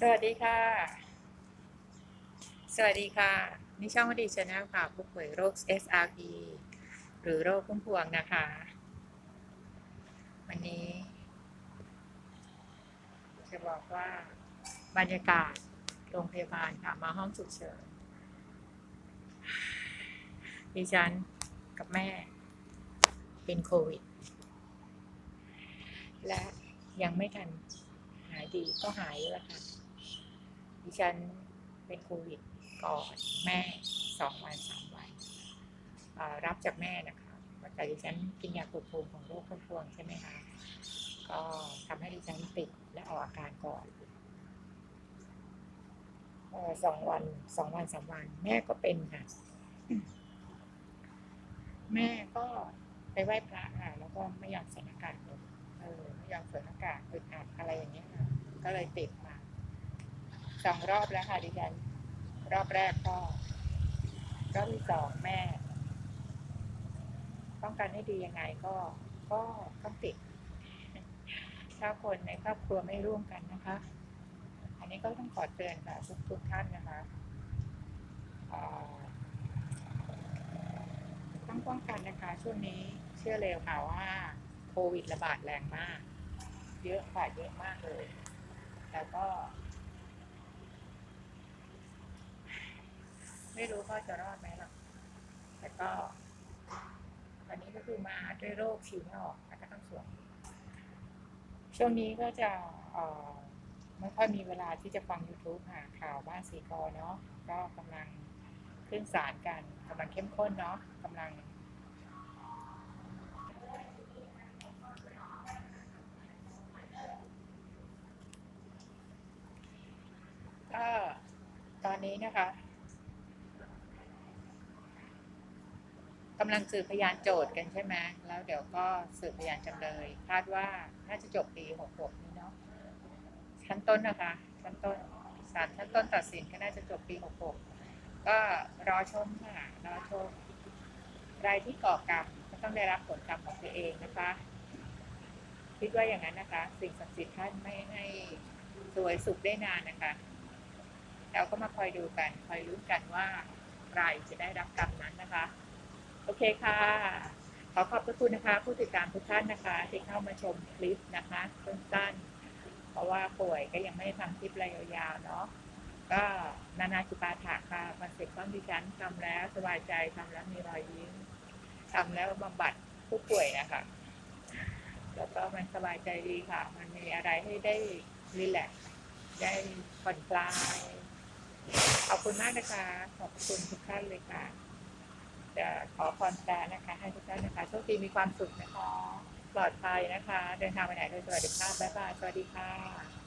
สวัสดีค่ะ สวัสดีค่ะ นี่ช่องวดีชาแนลค่ะ ผู้ป่วยโรค SRP หรือโรคพุ่มพวงนะคะ วันนี้ จะบอกว่าบรรยากาศโรงพยาบาลค่ะ มาห้องฉุกเฉิน ดิฉันกับแม่เป็นโควิด และยังไม่ทันหายดีก็หายแล้วค่ะ ดิฉันเป็นโควิดก่อนแม่สองวันสามวันรับจากแม่นะคะแต่ดิฉันกินยาควบคุมของโรคพุ่มพวงใช่ไหมคะก็ทำให้ดิฉันติดและออกอาการก่อนสองวันสองวันสามวัน แม่ก็เป็นค่ะ แม่ก็ไปไหว้พระค่ะแล้วก็ไม่ยอมใส่หน้ากากเลยเออไม่ยอมใส่หน้ากากอึดอัดอะไรอย่างเงี้ยค่ะก็เลยติด สองรอบแล้วค่ะดิฉัน รอบแรกก็รอบที่สองแม่ ป้องกันให้ดียังไงก็ ก็ต้องติด ถ้าคนในครอบครัวไม่ร่วมกันนะคะ อันนี้ก็ต้องขอเตือนค่ะทุกทุกท่านนะคะต้องป้องกันนะคะช่วงนี้เชื่อเร็วค่ะว่าโควิดระบาดแรงมาก เยอะค่ะเยอะมากเลย แล้วก็ ไม่รู้ว่าจะรอดไหมหรอกแต่ก็ ตอนนี้ก็คือมาด้วยโรคฉี่ไม่ออกแล้วก็ต้องสวมช่วงนี้ก็จะเอ่อไม่ค่อยมีเวลาที่จะฟัง YouTube หาข่าวบ้านสีกอเนาะก็กำลังขึ้นศาลกันกำลังเข้มข้นเนาะกำลังก็ตอนนี้นะคะำลังสืบพยานโจทย์กันใช่ไหมแล้วเดี๋ยวก็สืบพยานจำเลย คาดว่าน่าจะจบปี66นี้เนาะชั้นต้นนะคะชั้นต้นศาลชั้นต้นตัดสินก็น่าจะจบปี66ก็รอชมค่ะรอชมรายที่ก่อกรรมก็ต้องได้รับผลกรรมของตัวเองนะคะ คิดว่าอย่างนั้นนะคะ สิ่งศักดิ์สิทธิ์ท่านไม่ให้สวยสุขได้นานนะคะ เราก็มาคอยดูกัน คอยลุ้กันว่าใครจะได้รับกรรมนั้นนะคะ โอเคค่ะ ขอขอบพระคุณนะคะ ผู้ติดตามทุกท่านนะคะ ที่เข้ามาชมคลิปนะคะสั้นๆ เพราะว่าป่วยก็ยังไม่ทำคลิปอะไรยาวๆเนาะก็นานาจิปาถาค่ะคอนเซ็ปต์ของดิฉันทำแล้วสบายใจทำแล้วมีรอยยิ้มทำแล้วบำบัดผู้ป่วยนะคะแล้วก็มันสบายใจดีค่ะ มันมีอะไรให้ได้รีแลกได้ผ่อนคลาย ขอบคุณมากนะคะ ขอบคุณทุกท่านเลยค่ะ จะขอพรแปรนะคะ ให้ทุกท่านนะคะโชคดีมีความสุขนะคะ ปลอดภัยนะคะ เดินทางไปไหนโดยสวัสดิภาพบ๊ายบายสวัสดีค่ะ